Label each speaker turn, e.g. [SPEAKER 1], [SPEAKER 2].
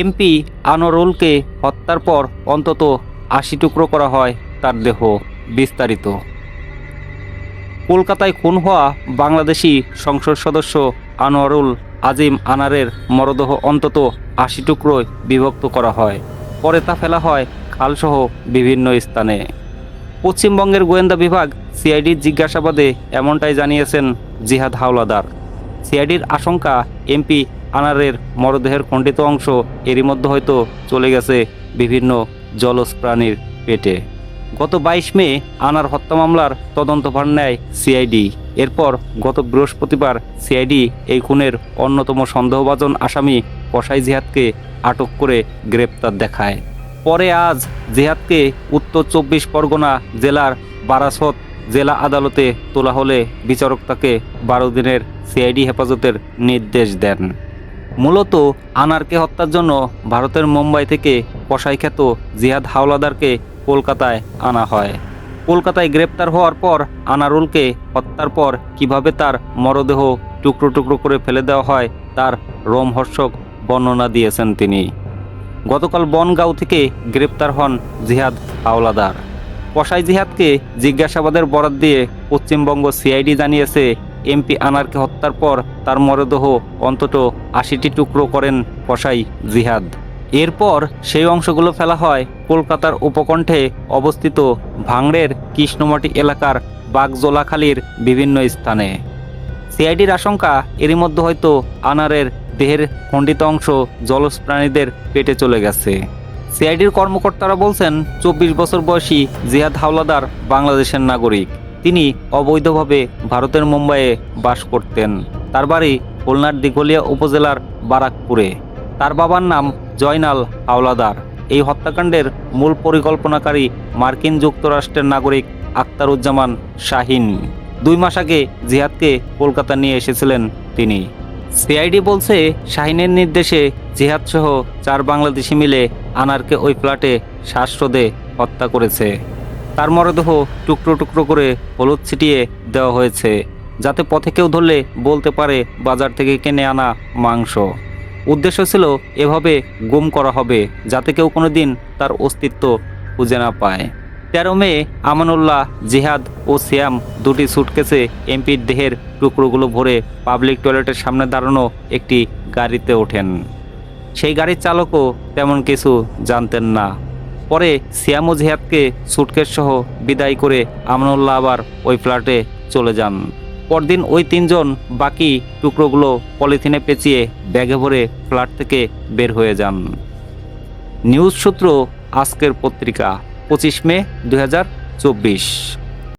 [SPEAKER 1] MP আনোয়ারুলকে হত্যার পর অন্তত আশি টুকরো করা হয় তার দেহ, বিস্তারিত। কলকাতায় খুন হওয়া বাংলাদেশি সংসদ সদস্য আনোয়ারুল আজিম আনারের মরদেহ অন্তত আশি টুকরোয় বিভক্ত করা হয়। পরে তা ফেলা হয় খালসহ বিভিন্ন স্থানে। পশ্চিমবঙ্গের গোয়েন্দা বিভাগ সিআইডির জিজ্ঞাসাবাদে এমনটাই জানিয়েছেন জিহাদ হাওলাদার। সিআইডির আশঙ্কা এমপি আনারের মরদেহের খণ্ডিত অংশ এরই মধ্যে হয়তো চলে গেছে বিভিন্ন জলজ প্রাণীর পেটে। গত বাইশ মে আনার হত্যা মামলার তদন্তভার নেয় সিআইডি। এরপর গত বৃহস্পতিবার সিআইডি এই খুনের অন্যতম সন্দেহভাজন আসামি কসাই জিহাদকে আটক করে গ্রেপ্তার দেখায়। পরে আজ জিহাদকে উত্তর চব্বিশ পরগনা জেলার বারাসত জেলা আদালতে তোলা হলে বিচারক তাকে বারো দিনের সিআইডি হেফাজতের নির্দেশ দেন। মূলত আনারকে হত্যার জন্য ভারতের মুম্বাই থেকে কসাই খ্যাত জিহাদ হাওলাদারকে কলকাতায় আনা হয়। কলকাতায় গ্রেপ্তার হওয়ার পর আনারুলকে হত্যার পর কীভাবে তার মরদেহ টুকরো টুকরো করে ফেলে দেওয়া হয়, তার রোমহর্ষক বর্ণনা দিয়েছেন তিনি। গতকাল বনগাঁও থেকে গ্রেপ্তার হন জিহাদ হাওলাদার। কসাই জিহাদকে জিজ্ঞাসাবাদের বরাত দিয়ে পশ্চিমবঙ্গ সিআইডি জানিয়েছে এমপি আনারকে হত্যার পর তার মরদেহ অন্তত আশিটি টুকরো করেন কসাই জিহাদ। এরপর সেই অংশগুলো ফেলা হয় কলকাতার উপকণ্ঠে অবস্থিত ভাঙড়ের কৃষ্ণমাটি এলাকার বাগজোলাখালীর বিভিন্ন স্থানে। সিআইডির আশঙ্কা, এরই মধ্যে হয়তো আনারের দেহের খণ্ডিত অংশ জলজ প্রাণীদের পেটে চলে গেছে। সিআইডির কর্মকর্তারা বলছেন, চব্বিশ বছর বয়সী জিহাদ হাওলাদার বাংলাদেশের নাগরিক। তিনি অবৈধভাবে ভারতের মুম্বাইয়ে বাস করতেন। তার বাড়ি খুলনার দিঘলিয়া উপজেলার বারাকপুরে। তার বাবার নাম জয়নাল হাওলাদার। এই হত্যাকাণ্ডের মূল পরিকল্পনাকারী মার্কিন যুক্তরাষ্ট্রের নাগরিক আক্তারুজ্জামান শাহিন। দুই মাস আগে জিহাদকে কলকাতা নিয়ে এসেছিলেন তিনি। সিআইডি বলছে, শাহিনের নির্দেশে জিহাদ সহ চার বাংলাদেশি মিলে আনারকে ওই ফ্ল্যাটে শ্বাসরোধে হত্যা করেছে। তার মরদেহ টুকরো টুকরো করে হলুদ ছিটিয়ে দেওয়া হয়েছে, যাতে পথে কেউ ধরলে বলতে পারে বাজার থেকে কিনে আনা মাংস। উদ্দেশ্য ছিল এভাবে গুম করা হবে, যাতে কেউ কোনো দিন তার অস্তিত্ব খুঁজে না পায়। তেরো মে আমানুল্লাহ, জিহাদ ও সিয়াম দুটি সুটকেসে এমপির দেহের টুকরোগুলো ভরে পাবলিক টয়লেটের সামনে দাঁড়ানো একটি গাড়িতে ওঠেন। সেই গাড়ির চালকও তেমন কিছু জানতেন না। পরে সিয়াম জিহাদকে সুটকেস সহ বিদায় করে আমনুল্লাহ আবার ওই ফ্ল্যাটে চলে যান। পরদিন ওই তিনজন বাকি টুকরোগুলো পলিথিনে পেঁচিয়ে ব্যাগে ভরে ফ্ল্যাট থেকে বের হয়ে যান। নিউজ সূত্র আজকের পত্রিকা, পঁচিশ মে দু হাজার চব্বিশ।